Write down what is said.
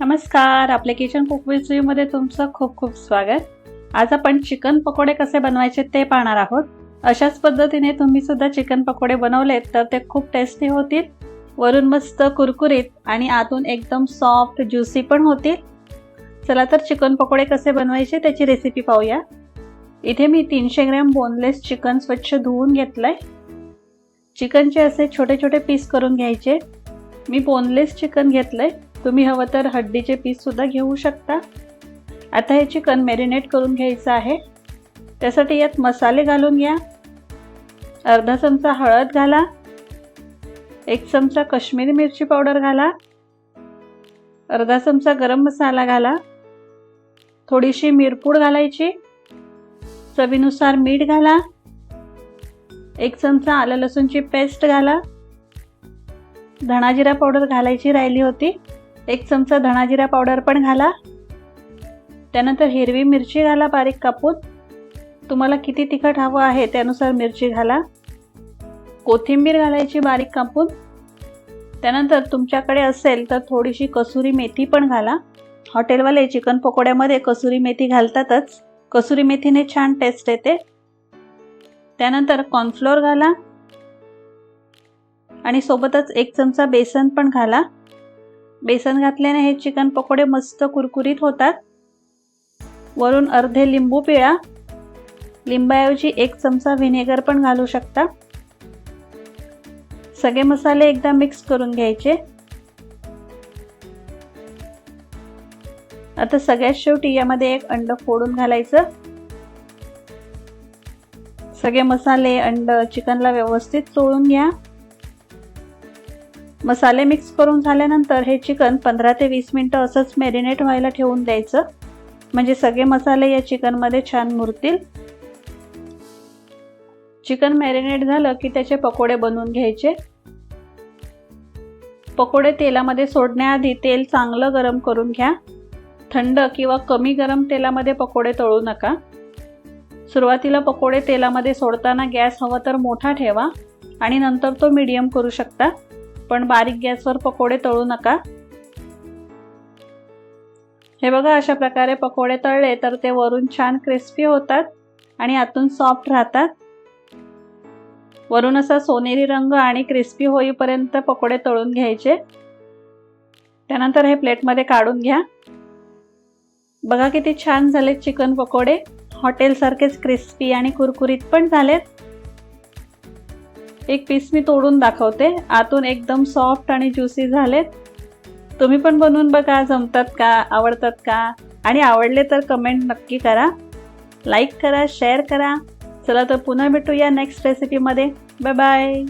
नमस्कार आपल्या किचन कुकमध्ये तुमचं खूप खूप स्वागत. आज आपण चिकन पकोडे कसे बनवायचे ते पाहणार आहोत. अशाच पद्धतीने तुम्ही सुद्धा चिकन पकोडे बनवलेत तर ते खूप टेस्टी होतील. वरून मस्त कुरकुरीत आणि आतून एकदम सॉफ्ट ज्युसी पण होतील. चला तर चिकन पकोडे कसे बनवायचे त्याची रेसिपी पाहूया. इथे मी तीनशे ग्रॅम बोनलेस चिकन स्वच्छ धुवून घेतलंय. चिकनचे असे छोटे छोटे पीस करून घ्यायचे. मी बोनलेस चिकन घेतलंय. तुम्ही हवं तर हड्डीचे पीससुद्धा घेऊ शकता. आता हे चिकन मॅरिनेट करून घ्यायचं आहे. त्यासाठी यात मसाले घालून घ्या. अर्धा चमचा हळद घाला. एक चमचा कश्मीरी मिरची पावडर घाला. अर्धा चमचा गरम मसाला घाला. थोडीशी मिरपूड घालायची. चवीनुसार मीठ घाला. एक चमचा आलं लसूणची पेस्ट घाला. धणाजिरा पावडर घालायची राहिली होती. एक चमचा धणाजिरा पावडर पण घाला. त्यानंतर हिरवी मिरची घाला बारीक कापून. तुम्हाला किती तिखट हवं आहे त्यानुसार मिरची घाला. कोथिंबीर घालायची बारीक कापून. त्यानंतर तुमच्याकडे असेल तर थोडीशी कसुरी मेथी पण घाला. हॉटेलवाले चिकन पकोड्यामध्ये कसुरी मेथी घालतातच. कसुरी मेथीने छान टेस्ट येते. त्यानंतर कॉर्नफ्लोअर घाला. आणि सोबतच एक चमचा बेसन पण घाला. बेसन घातल्याने हे चिकन पकोडे मस्त कुरकुरीत होतात. वरून अर्धे लिंबू पिळा. लिंबाऐवजी एक चमचा व्हिनेगर पण घालू शकता. सगळे मसाले एकदा मिक्स करून घ्यायचे. आता सगळ्यात शेवटी यामध्ये एक अंड फोडून घालायचं. सगळे मसाले अंड चिकनला व्यवस्थित चोळून घ्या. मसाले मिक्स करून झाल्यानंतर हे चिकन पंधरा ते वीस मिनटं असंच मॅरिनेट व्हायला ठेवून द्यायचं. म्हणजे सगळे मसाले या चिकनमध्ये छान मुरतील. चिकन मॅरिनेट झालं की त्याचे पकोडे बनवून घ्यायचे. पकोडे तेलामध्ये सोडण्याआधी तेल चांगलं गरम करून घ्या. थंड किंवा कमी गरम तेलामध्ये पकोडे तळू नका. सुरुवातीला पकोडे तेलामध्ये सोडताना गॅस हवा तर मोठा ठेवा आणि नंतर तो मीडियम करू शकता. पण बारीक गॅसवर पकोडे तळू नका. हे बघा अशा प्रकारे पकोडे तळले तर ते वरून छान क्रिस्पी होतात आणि आतून सॉफ्ट राहतात. वरून असा सोनेरी रंग आणि क्रिस्पी होईपर्यंत पकोडे तळून घ्यायचे. त्यानंतर हे प्लेटमध्ये काढून घ्या. बघा किती छान झालेत चिकन पकोडे. हॉटेलसारखेच क्रिस्पी आणि कुरकुरीत पण झालेत. एक पीस मी तोडून दाखवते. आतून एकदम सॉफ्ट आणि ज्युसी झालेत. तुम्ही पण बनवून बघा जमतात का आवडतात का? आणि आवडले तर कमेंट नक्की करा. लाईक करा शेअर करा. चला तर पुन्हा भेटूया नेक्स्ट रेसिपीमध्ये बाय बाय